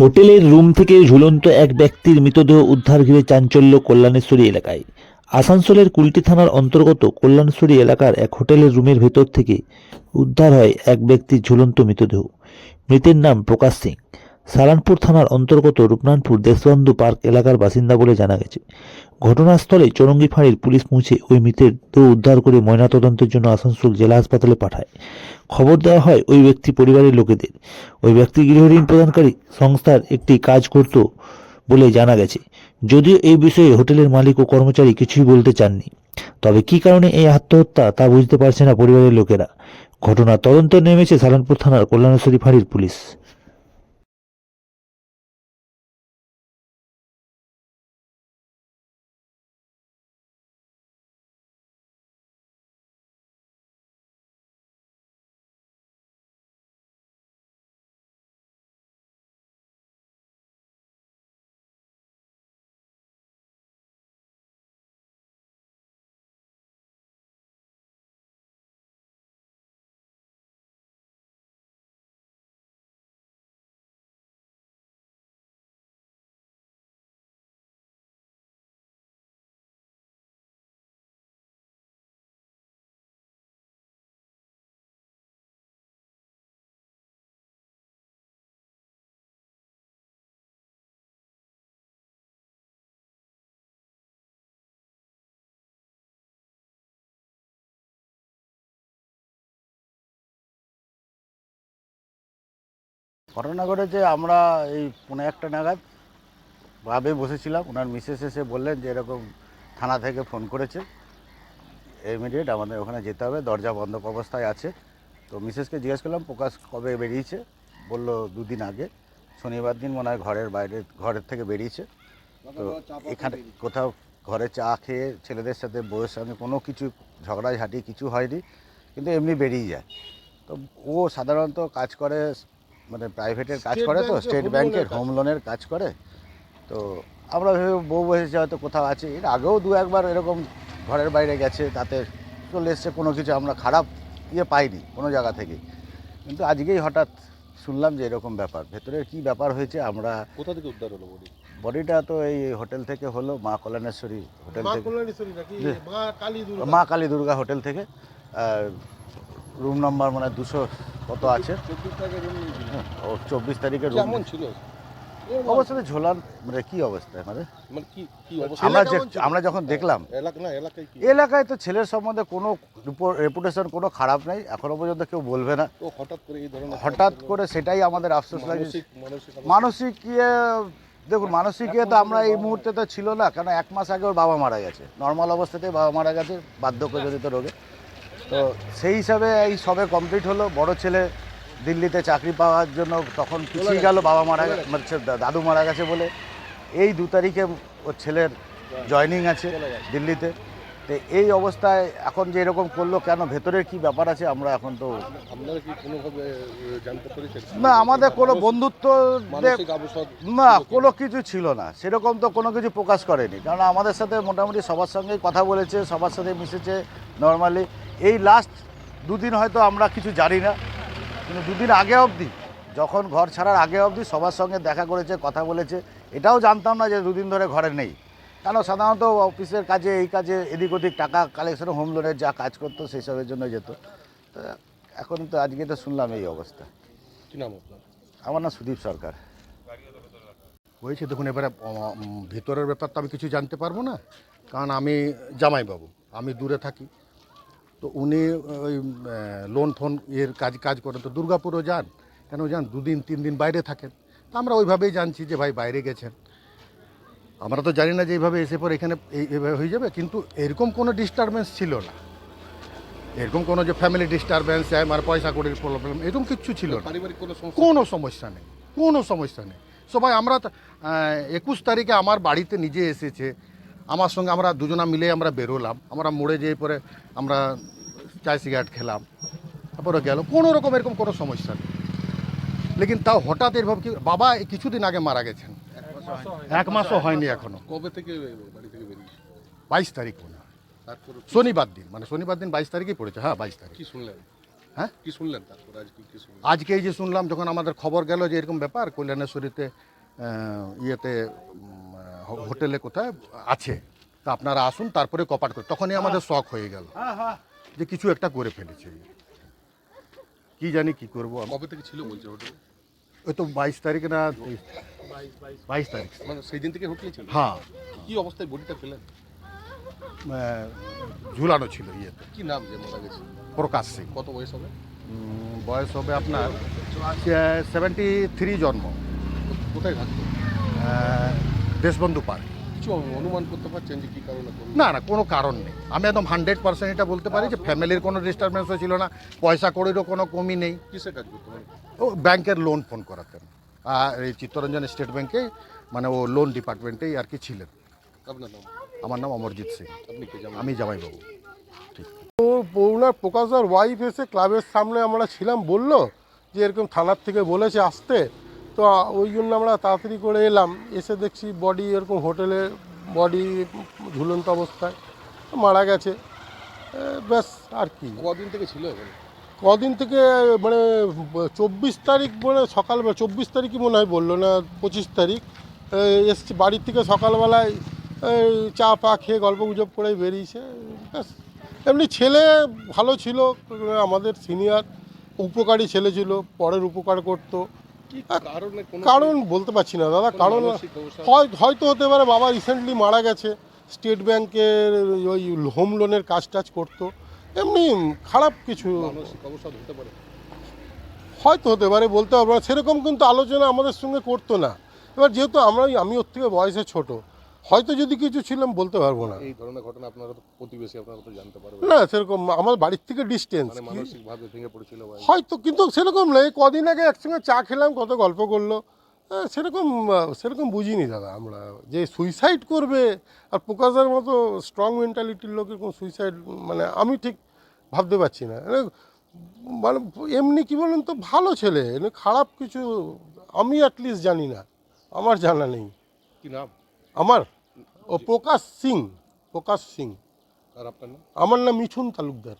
হোটেলের রুম থেকে ঝুলন্ত এক ব্যক্তির মৃতদেহ উদ্ধার ঘিরে চাঞ্চল্য কল্যাণেশ্বরী এলাকায়। আসানসোলের কুলটি থানার অন্তর্গত কল্যাণেশ্বরী এলাকার এক হোটেলের রুমের ভেতর থেকে উদ্ধার হয় এক ব্যক্তির ঝুলন্ত মৃতদেহ। মৃতের নাম প্রকাশ সিং। সালানপুর থানার অন্তর্গত রূপনানপুর দেশবন্ধু পার্ক এলাকার বাসিন্দা বলে জানা গেছে। ঘটনাস্থলে চরঙ্গি ফাঁড়ির পুলিশ পৌঁছে ওই মৃতের দেহ উদ্ধার করে ময়নাতদন্তের জন্য আসানসোল জেলা হাসপাতালে পাঠায়। খবর দেওয়া হয়, ওই ব্যক্তি পরিবারের লোকেদের। ওই ব্যক্তি গৃহঋণ প্রদানকারী সংস্থার একটি কাজ করত বলে জানা গেছে। যদিও এই বিষয়ে হোটেলের মালিক ও কর্মচারী কিছুই বলতে চাননি। তবে কী কারণে এই আত্মহত্যা তা বুঝতে পারছে না পরিবারের লোকেরা। ঘটনা তদন্তে নেমেছে সালানপুর থানার কল্যাণেশ্বরী ফাঁড়ির পুলিশ। ঘটনা ঘটেছে আমরা এই পনেরো একটা নাগাদ ভাবে বসেছিলাম। ওনার মিসেস এসে বললেন যে এরকম থানা থেকে ফোন করেছে। ইমিডিয়েট আমাদের ওখানে যেতে হবে দরজা বন্ধ অবস্থায় আছে। তো মিসেসকে জিজ্ঞেস করলাম প্রকাশ কবে বেরিয়েছে? বলল দুদিন আগে। শনিবার দিন মনে হয় ঘরের বাইরে ঘরের থেকে বেরিয়েছে। তো এখানে কোথাও ঘরে চা খেয়ে ছেলেদের সাথে বউয়ের সঙ্গে কোনো কিছু ঝগড়াঝাটি কিছু হয়নি কিন্তু এমনি বেরিয়ে যায়। তো ও সাধারণত কাজ করে মানে প্রাইভেটের কাজ করে তো স্টেট ব্যাংকের হোম লোনের কাজ। করে। তো আমরা ভেবে বউ বসেছে হয়তো কোথাও আছে। এর আগেও দু একবার এরকম ঘরের বাইরে গেছে তাতে চলে এসছে কোনো কিছু আমরা খারাপ ইয়ে পাইনি কোনো জায়গা থেকে। কিন্তু আজকেই হঠাৎ শুনলাম যে এরকম ব্যাপার। ভেতরে কি ব্যাপার হয়েছে আমরা কোথা থেকে উদ্ধার হলো বডি? বডিটা তো এই হোটেল থেকে হলো মা কল্যাণেশ্বরী হোটেল থেকে। মা কালী দুর্গা। হোটেল থেকে। রুম নাম্বার মানে দুশো কত আছে? ও চব্বিশ তারিখের রুম ছিল? অবস্থাতে ঝোলান মানে কি অবস্থায় মানে? কি অবস্থা? আমরা যে আমরা যখন দেখলাম এলাকায় তো ছেলের সম্বন্ধে কোনো রেপুটেশন কোনো খারাপ নেই এখনও পর্যন্ত কেউ বলবে না। হঠাৎ করে এই ধরনের হঠাৎ করে সেটাই আমাদের আফসোস লাগে মানসিক ইয়ে দেখুন মানসিক ইয়ে তো আমরা এই মুহূর্তে তো ছিল না কেন এক মাস আগে ওর বাবা মারা গেছে। নর্মাল অবস্থাতেই বাবা মারা গেছে বার্ধক্যজনিত রোগে। তো সেই হিসাবে এই সবে কমপ্লিট হলো। বড় ছেলে দিল্লিতে চাকরি পাওয়ার জন্য তখন পিছিয়ে গেল বাবা মারা গেছে মানে দাদু মারা গেছে বলে। এই দু তারিখে ওর ছেলের জয়নিং আছে দিল্লিতে। তো এই অবস্থায় এখন যে এরকম করল কেন ভেতরের কি ব্যাপার আছে আমরা এখন তো না আমাদের কোনো বন্ধুত্ব না কোনো? কিছু ছিল না। সেরকম তো কোনো কিছু প্রকাশ করেনি। কারণ আমাদের সাথে মোটামুটি সবার সঙ্গেই কথা বলেছে সবার সাথে মিশেছে নর্মালি এই লাস্ট দুদিন হয়তো আমরা কিছু জানি না কিন্তু দুদিন আগে অবধি যখন ঘর ছাড়ার আগে অবধি সবার সঙ্গে দেখা করেছে কথা বলেছে এটাও জানতাম না যে দুদিন ধরে ঘরে নেই। কেন? সাধারণত অফিসের কাজে এই কাজে এদিক ওদিক টাকা কালেকশন হোম লোনের যা কাজ করতো সেই সবের জন্য যেত। তো এখন তো আজকে তো শুনলাম এই অবস্থা। কি আমার নাম সুদীপ সরকার। হয়েছে দেখুন এবারে ভেতরের ব্যাপার তো আমি কিছু জানতে পারব না কারণ আমি জামাইবাবু আমি দূরে থাকি। তো উনি ওই লোন ফোন এর কাজ কাজ করেন। তো দুর্গাপুরও যান কেন যান? দুদিন তিন দিন বাইরে থাকেন। তো আমরা ওইভাবেই জানছি যে ভাই বাইরে গেছেন। আমরা তো জানি না যে এইভাবে এসে পর এখানে এইভাবে হয়ে যাবে কিন্তু এরকম কোনো ডিস্টারবেন্স ছিল না। এরকম কোনো যে ফ্যামিলি ডিস্টারবেন্স আমার পয়সা কড়ির প্রবলেম এরকম কিচ্ছু ছিল না। পারিবারিক কোনো সমস্যা? নেই কোনো সমস্যা নেই। সবাই আমরা একুশ তারিখে আমার বাড়িতে নিজে এসেছে আমার সঙ্গে আমরা দুজনা মিলে আমরা বেরোলাম আমরা মোড়ে যেয়ে পরে আমরা চায় সিগারেট খেলাম তারপরে গেল। কোনো রকম এরকম কোনো সমস্যা নেই। লেকিন তাও হঠাৎ এরভাবে কি বাবা কিছুদিন আগে মারা গেছেন। এক মাসও হয়নি। এখনও। কবে থেকে বাড়ি থেকে বেরিয়েছে? বাইশ তারিখ মনে হয়। শনিবার দিন মানে শনিবার দিন বাইশ তারিখেই পড়েছে। হ্যাঁ বাইশ তারিখ। কি শুনলেন? হ্যাঁ? কি শুনলেন তারপর? আজকে কি শুনলেন? আজকে এই যে শুনলাম যখন আমাদের খবর গেল যে এরকম ব্যাপার কল্যাণেশ্বরীতে ইয়েতে হোটেলে কোথায় আছে। তা আপনারা আসুন তারপরে কপাট করে। তখনই আমাদের শখ হয়ে গেল। যে কিছু একটা করে ফেলেছে। কি জানি কি করব। কবে থেকে ছিল বলছে হোটেল? ওই তো বাইশ তারিখে না বাইশ তারিখ। মানে সেই দিন থেকে হোটেলে ছিল হ্যাঁ। কি অবস্থায় বডিটা আহ, ঝুলানো ছিল ইয়েতে। কি নাম যে মারা গেছে? প্রকাশ সিং। কত বয়স হবে? বয়স হবে আপনার সেভেন্টি থ্রি জন্ম। কোথায় থাকতো? দেশবন্ধু পার্ক কিছু অনুমান করতে পারছেন যে কি কারণে না না কোনো কারণ নেই। আমি একদম হান্ড্রেড পার্সেন্ট এটা বলতে পারি যে ফ্যামিলির কোনো ডিস্টারবেন্সও ছিল না পয়সা কড়িরও কোনো কমি নেই। কিসে কাজ করতো মানে ও ব্যাংকের লোন ফোন করাতেন আর এই চিত্তরঞ্জন স্টেট ব্যাংকে মানে ও লোন ডিপার্টমেন্টেই আর কি ছিলেন। আপনার নাম? আমার নাম অমরজিৎ সিং। আপনি কে আমি জামাইবাবু। ও ওনার প্রকাশদার ওয়াইফ এসে ক্লাবের সামনে আমরা ছিলাম বলল যে এরকম থানার থেকে বলেছে আসতে। তো ওই জন্য আমরা তাড়াতাড়ি করে এলাম। এসে দেখছি বডি এরকম হোটেলে বডি ঝুলন্ত অবস্থায়। মারা গেছে। ব্যাস আর কি। কদিন থেকে ছিল কদিন থেকে মানে চব্বিশ তারিখ মানে সকালবেলা চব্বিশ তারিখই মনে হয় বলল না পঁচিশ তারিখ। এসছে বাড়ির থেকে সকালবেলায় চা পা খেয়ে গল্প গুজব করে বেরিয়েছে। ব্যাস এমনি ছেলে ভালো ছিল আমাদের সিনিয়র উপকারী ছেলে ছিল পরের উপকার করতো। কারণে কোনো কারণ বলতে পারছি না দাদা কারণ হয় হয়তো হতে পারে বাবা রিসেন্টলি মারা গেছে স্টেট ব্যাংকের ওই হোম লোনের কাজ টাজ করতো এমনি খারাপ কিছু হয়তো হতে পারে বলতে পারব না সেরকম কিন্তু আলোচনা আমাদের সঙ্গে করতো না। এবার যেহেতু আমরা আমি ওর থেকে বয়সে ছোট হয়তো যদি কিছু ছিলাম বলতে পারব না। এই ধরনের ঘটনা আপনারা তো প্রতিবেশী আপনারা তো জানতে পারবেন। না সেরকম আমার বাড়ির থেকে ডিস্টেন্স মানে মানসিক ভাবে ভেঙে পড়েছিল হয়তো কিন্তু সেরকম নেই কদিন আগে একসঙ্গে চা খেলাম কত গল্প করল। সেরকম সেরকম বুঝিনি দাদা আমরা। যে সুইসাইড করবে আর প্রকাশের মতো স্ট্রং মেন্টালিটির লোকের কোনো সুইসাইড মানে আমি ঠিক ভাবতে পারছি না। মানে মানে এমনি কি বলুন তো ভালো ছেলে। খারাপ কিছু আমি অ্যাটলিস্ট জানি না। আমার জানা নেই। কি নাম? আমার? ও প্রকাশ সিং প্রকাশ সিং। আর আপনার নাম? আমার নাম মিঠুন তালুকদার।